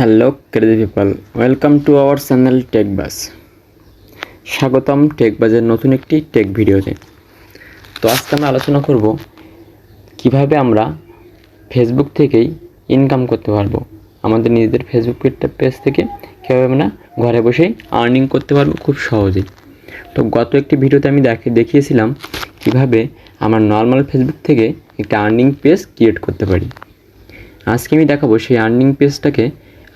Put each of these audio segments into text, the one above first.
Hello crazy people welcome to our channel Techbaz স্বাগতম টেকবাজের নতুন একটি টেক ভিডিওতে তো আজকে আমরা আলোচনা করব কীভাবে আমরা ফেসবুক থেকেই ইনকাম করতে পারব। আমাদের নিজেদের ফেসবুক পেজ থেকে কীভাবে আমরা ঘরে বসেই আর্নিং করতে পারব খুব সহজেই। তো গত একটি ভিডিওতে আমি দেখে, দেখিয়েছিলাম কীভাবে আমার নর্মাল ফেসবুক থেকে একটা আর্নিং পেজ ক্রিয়েট করতে পারি। আজকে আমি দেখাবো সেই আর্নিং পেজটাকে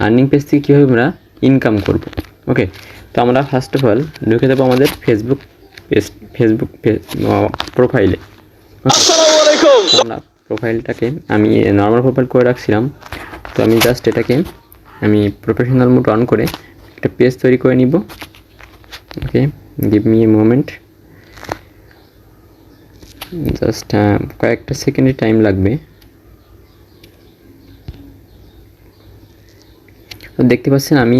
আর্নিং পেজ থেকে কীভাবে আমরা ইনকাম করব? ওকে তো আমরা ফার্স্ট অফ অল ঢুকে দেবো আমাদের ফেসবুক পেজ ফেসবুক প্রোফাইলে আমরা প্রোফাইলটাকে আমি নর্মাল প্রোফাইল করে রাখছিলাম। তো আমি জাস্ট এটাকে আমি প্রফেশনাল মোড অন করে একটা পেজ তৈরি করে নিব। Okay give me a moment just কয়েকটা সেকেন্ডের টাইম লাগবে। দেখতে পাচ্ছেন আমি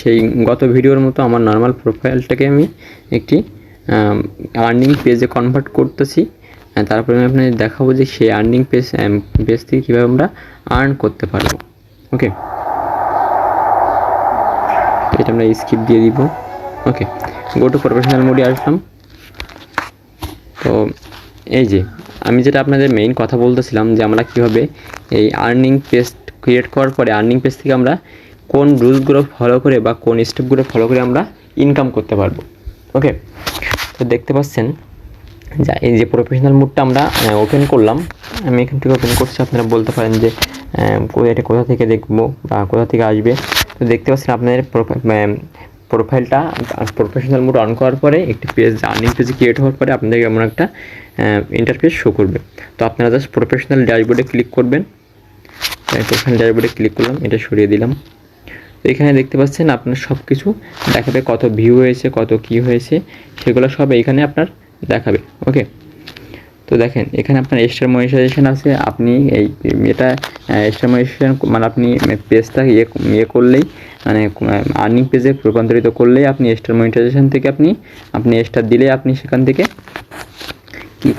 সেই গত ভিডিওর মতো আমার নর্মাল প্রোফাইলটাকে আমি একটি আর্নিং পেজে কনভার্ট করতেছি। তারপরে আমি আপনাদের দেখাবো যে সেই আর্নিং পেজ পেজ থেকে কীভাবে আমরা আর্ন করতে পারব। ওকে এটা আমরা স্কিপ দিয়ে দিব। ওকে গো টু প্রফেশনাল মোডে আসলাম। তো, এই যে, আমি যেটা আপনাদের মেইন কথা বলতেছিলাম যে আমরা কীভাবে এই আর্নিং পেজ ক্রিয়েট করার পরে আর্নিং পেজ থেকে আমরা কোন রুলসগুলো ফলো করে বা কোন স্টেপগুলো ফলো করে আমরা ইনকাম করতে পারব। ওকে তো দেখতে পাচ্ছেন যা এই যে প্রফেশনাল মুডটা আমরা ওপেন করলাম। আমি এখান থেকে ওপেন করছি, আপনারা বলতে পারেন যে এটা কোথা থেকে দেখব বা কোথা থেকে আসবে। তো দেখতে পাচ্ছেন আপনাদের প্রোফাইলটা প্রফেশনাল মুড অন করার পরে, একটি পেজ আর্নিং পেজ ক্রিয়েট হওয়ার পরে আপনাদের এমন একটা ইন্টারফেস শো করবে। তো আপনারা জাস্ট প্রফেশনাল ড্যাশবোর্ডে ক্লিক করবেন। প্রফেশনাল ড্যাশবোর্ডে ক্লিক করলাম, এটা সরিয়ে দিলাম। এখানে দেখতে পাচ্ছেন আপনার সব কিছু দেখাবে কত ভিউ হয়েছে, কত কি হয়েছে, সেগুলো সব এখানে আপনার দেখাবে ওকে তো দেখেন, এখানে আপনার এক্সট্রা মনিটাইজেশন আছে, আপনি এই এটা এক্সট্রা মনিটাইজেশন মানে আপনি পেজটা ইয়ে ইয়ে করলেই মানে আর্নিং পেজে রূপান্তরিত করলেই আপনি এক্সট্রা মনিটাইজেশন থেকে আপনি আপনি এক্সট্রা দিলে আপনি সেখান থেকে কি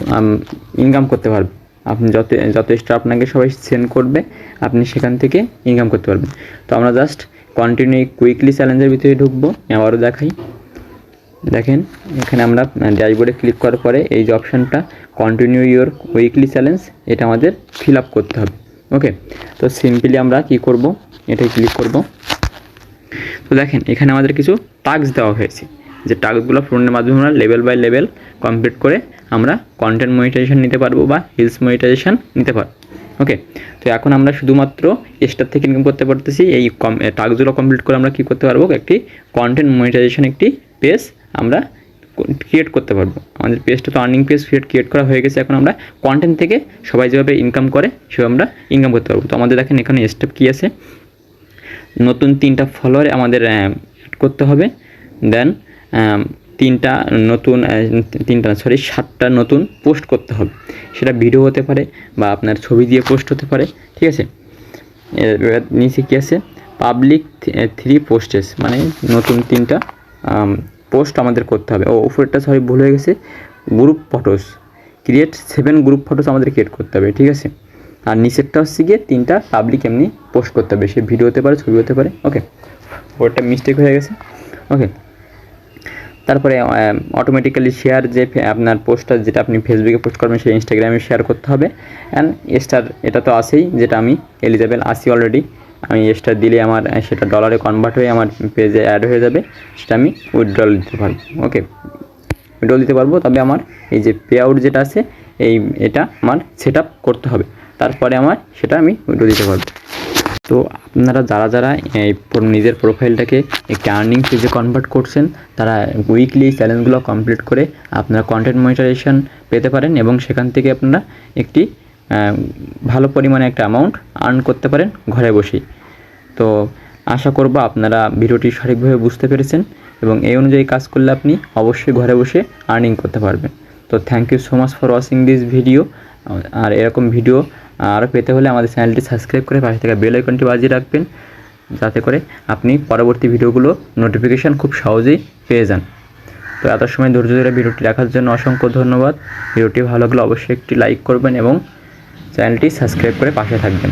ইনকাম করতে পারবেন। আপনি যত যত এক্সট্রা আপনাকে সবাই সেন্ড করবে, আপনি সেখান থেকে ইনকাম করতে পারবেন। তো আমরা জাস্ট কন্টিনিউ কুইকলি চ্যালেঞ্জের ভিতরে ঢুকবো। আবারও দেখাই। দেখেন, এখানে আমরা ড্যাশবোর্ডে ক্লিক করার পরে এই যে অপশানটা কন্টিনিউ ইওর উইকলি চ্যালেঞ্জ এটা আমাদের ফিল করতে হবে। ওকে তো সিম্পলি আমরা কি করব? এটাই ক্লিক করব। তো দেখেন, এখানে আমাদের কিছু টাস্ক দেওয়া হয়েছে। যে টাস্কগুলো ফোনের মাধ্যমে আমরা লেভেল বাই লেভেল কমপ্লিট করে আমরা কন্টেন্ট মনিটাইজেশন নিতে পারব বা হিলস মনিটাইজেশন নিতে পারব। ওকে তো এখন আমরা শুধুমাত্র স্টার থেকে ইনকাম করতে পারতেছি। এই কম টাস্কগুলো কমপ্লিট করে আমরা কি করতে পারব? একটি কন্টেন্ট মনিটাইজেশন একটি পেজ আমরা ক্রিয়েট করতে পারব। আমাদের পেজটা তো আর্নিং পেজ ক্রিয়েট ক্রিয়েট করা হয়ে গেছে। এখন আমরা কন্টেন্ট থেকে সবাই যেভাবে ইনকাম করে, সেভাবে আমরা ইনকাম করতে পারব। তো আমাদের দেখেন এখানে স্টেপ কী আছে? নতুন তিনটা ফলোয়ার আমাদের করতে হবে। দেন তিনটা নতুন তিনটা সরি সাতটা নতুন পোস্ট করতে হবে। সেটা ভিডিও হতে পারে বা আপনার ছবি দিয়ে পোস্ট হতে পারে, ঠিক আছে? নিচে কী আছে? পাবলিক থ্রি পোস্টেস মানে নতুন তিনটা পোস্ট আমাদের করতে হবে। ও, উপরেরটা সরি ভুল হয়ে গেছে। Group photos create seven group photos আমাদের ক্রিয়েট করতে হবে, ঠিক আছে? আর নিচেরটা হচ্ছে গিয়ে তিনটা পাবলিক এমনি পোস্ট করতে হবে। সে ভিডিও হতে পারে, ছবি হতে পারে ওকে ওটা মিস্টেক হয়ে গেছে ওকে তারপরে অটোমেটিক্যালি শেয়ার যে, আপনার পোস্টটা যেটা আপনি ফেসবুকে পোস্ট করবেন সেই ইনস্টাগ্রামে শেয়ার করতে হবে। অ্যান্ড স্টার এটা তো আছেই, যেটা আমি এলিজেবল আসি অলরেডি আমি স্টার দিলে আমার সেটা ডলারে কনভার্ট হয়ে আমার পেজে অ্যাড হয়ে যাবে, সেটা আমি উইথড্রল দিতে পারব। ওকে উইথড্রল দিতে পারব, তবে আমার এই যে পে আউট যেটা আছে, এই, এটা আমার সেট করতে হবে। তারপরে আমার সেটা আমি উইথড্রল দিতে পারব। তো আপনারা যারা যারা নিজের প্রোফাইলটাকে একটি আর্নিং পেজে কনভার্ট করছেন, তারা উইকলি চ্যালেঞ্জগুলো কমপ্লিট করে আপনারা কন্টেন্ট মনিটাইজেশন পেতে পারেন এবং সেখান থেকে আপনারা একটি ভালো পরিমাণে একটা অ্যামাউন্ট আর্ন করতে পারেন ঘরে বসেই। তো আশা করব আপনারা ভিডিওটি সঠিকভাবে বুঝতে পেরেছেন এবং এই অনুযায়ী কাজ করলে আপনি অবশ্যই ঘরে বসে আর্নিং করতে পারবেন। তো thank you so much for watching this video আর এরকম ভিডিও আরও পেতে হলে আমাদের চ্যানেলটি সাবস্ক্রাইব করে পাশে থাকা বেল আইকনটি বাজিয়ে রাখবেন, যাতে করে আপনি পরবর্তী ভিডিওগুলো নোটিফিকেশান খুব সহজেই পেয়ে যান। তো এত সময় ধৈর্য ধরে ভিডিওটি দেখার জন্য অসংখ্য ধন্যবাদ। ভিডিওটি ভালো লাগলে অবশ্যই একটি লাইক করবেন এবং চ্যানেলটি সাবস্ক্রাইব করে পাশে থাকবেন।